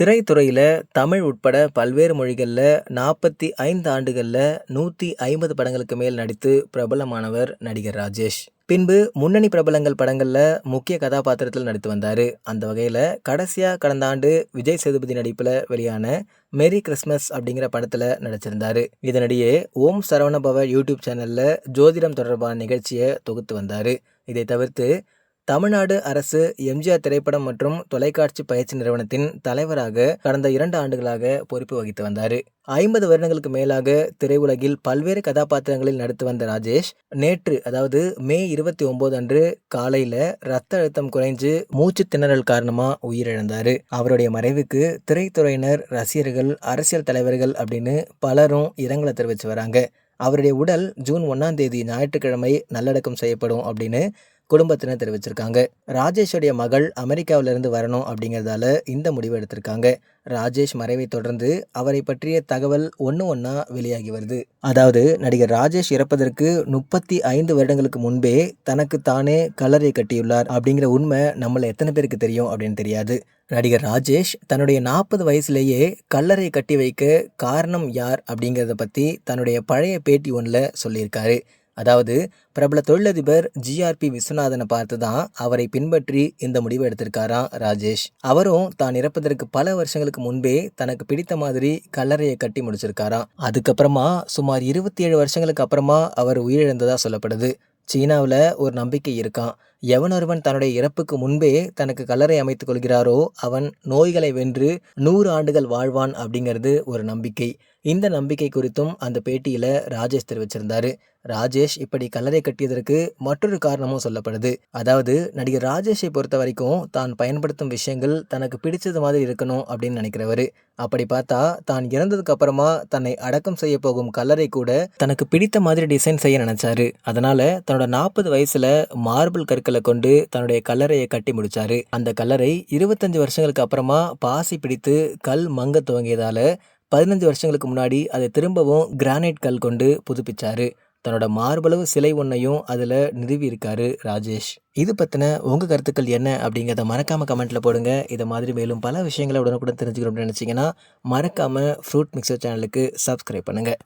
திரைத்துறையில் தமிழ் உட்பட பல்வேறு மொழிகளில் நாற்பத்தி ஐந்து ஆண்டுகளில் நூற்றி ஐம்பது படங்களுக்கு மேல் நடித்து பிரபலமானவர் நடிகர் ராஜேஷ். பின்பு முன்னணி பிரபலங்கள் படங்களில் முக்கிய கதாபாத்திரத்தில் நடித்து வந்தார். அந்த வகையில் கடைசியாக கடந்த ஆண்டு விஜய் சேதுபதி நடிப்பில் வெளியான மேரி கிறிஸ்மஸ் அப்படிங்கிற படத்தில் நடிச்சிருந்தார். இதனிடையே ஓம் சரவணபவ யூடியூப் சேனலில் ஜோதிடம் தொடர்பான நிகழ்ச்சியை தொகுத்து வந்தார். இதை தவிர்த்து தமிழ்நாடு அரசு எம்ஜிஆர் திரைப்படம் மற்றும் தொலைக்காட்சி பயிற்சி நிறுவனத்தின் தலைவராக கடந்த இரண்டு ஆண்டுகளாக பொறுப்பு வகித்து வந்தார். ஐம்பது வருடங்களுக்கு மேலாக திரையுலகில் பல்வேறு கதாபாத்திரங்களில் நடித்து வந்த ராஜேஷ் நேற்று அதாவது மே இருபத்தி ஒன்பது அன்று காலையில் ரத்த அழுத்தம் குறைஞ்சு மூச்சு திணறல் காரணமாக உயிரிழந்தார். அவருடைய மறைவுக்கு திரைத்துறையினர் ரசிகர்கள் அரசியல் தலைவர்கள் அப்படின்னு பலரும் இரங்கலை தெரிவித்து வராங்க. அவருடைய உடல் ஜூன் ஒன்றாம் தேதி ஞாயிற்றுக்கிழமை நல்லடக்கம் செய்யப்படும் அப்படின்னு குடும்பத்தினர் தெரிவிச்சிருக்காங்க. ராஜேஷுடைய மகள் அமெரிக்காவிலிருந்து வரணும் அப்படிங்கிறதால இந்த முடிவு எடுத்திருக்காங்க. ராஜேஷ் மறைவை தொடர்ந்து அவரை பற்றிய தகவல் ஒன்று ஒன்றா வெளியாகி வருது. அதாவது நடிகர் ராஜேஷ் இறப்பதற்கு முப்பத்தி ஐந்து வருடங்களுக்கு முன்பே தனக்கு தானே கல்லறை கட்டியுள்ளார் அப்படிங்கிற உண்மை நம்மளை எத்தனை பேருக்கு தெரியும் அப்படின்னு தெரியாது. நடிகர் ராஜேஷ் தன்னுடைய நாற்பது வயசுலேயே கல்லறை கட்டி வைக்க காரணம் யார் அப்படிங்கிறத பற்றி தன்னுடைய பழைய பேட்டி ஒன்றில் சொல்லியிருக்காரு. அதாவது பிரபல தொழிலதிபர் ஜிஆர்பி விஸ்வநாதனை பார்த்து தான் அவரை பின்பற்றி இந்த முடிவை எடுத்திருக்காராம் ராஜேஷ். அவரும் தான் இறப்பதற்கு பல வருஷங்களுக்கு முன்பே தனக்கு பிடித்த மாதிரி கல்லறையை கட்டி முடிச்சிருக்காராம். அதுக்கப்புறமா சுமார் இருபத்தி ஏழு வருஷங்களுக்கு அப்புறமா அவர் உயிரிழந்ததா சொல்லப்படுது. சீனாவில் ஒரு நம்பிக்கை இருக்கான் எவனொருவன் தன்னுடைய இறப்புக்கு முன்பே தனக்கு கல்லறை அமைத்துக் கொள்கிறாரோ அவன் நோய்களை வென்று நூறு ஆண்டுகள் வாழ்வான் அப்படிங்கிறது ஒரு நம்பிக்கை. இந்த நம்பிக்கை குறித்தும் அந்த பேட்டியில் ராஜேஷ் தெரிவிச்சிருந்தாரு. ராஜேஷ் இப்படி கல்லறை கட்டியதற்கு மற்றொரு காரணமும் சொல்லப்படுது. அதாவது நடிகர் ராஜேஷை பொறுத்த வரைக்கும் தான் பயன்படுத்தும் விஷயங்கள் தனக்கு பிடிச்சது மாதிரி இருக்கணும் அப்படின்னு நினைக்கிறவர். அப்படி பார்த்தா தான் இறந்ததுக்கு அப்புறமா தன்னை அடக்கம் செய்ய போகும் கல்லறை கூட தனக்கு பிடித்த மாதிரி டிசைன் செய்ய நினைச்சாரு. அதனால தன்னோட நாற்பது வயசுல மார்பிள் கற்களை கொண்டு தன்னுடைய கல்லறையை கட்டி முடிச்சாரு. அந்த கல்லறை இருபத்தஞ்சு வருஷங்களுக்கு அப்புறமா பாசி பிடித்து கல் மங்க துவங்கியதால பதினஞ்சு வருஷங்களுக்கு முன்னாடி அதை திரும்பவும் கிரானைட் கல் கொண்டு புதுப்பிச்சாரு. தன்னோட மார்பளவு சிலை ஒன்றையும் அதில் நிறுவியிருக்காரு ராஜேஷ். இது பற்றின உங்கள் கருத்துக்கள் என்ன அப்படிங்கிறத மறக்காமல் கமெண்ட்டில் போடுங்க. இதை மாதிரி மேலும் பல விஷயங்களை உடனுக்குடன் தெரிஞ்சுக்கணும்னு நினச்சிங்கன்னா மறக்காமல் ஃப்ரூட் மிக்சர் சேனலுக்கு சப்ஸ்கிரைப் பண்ணுங்கள்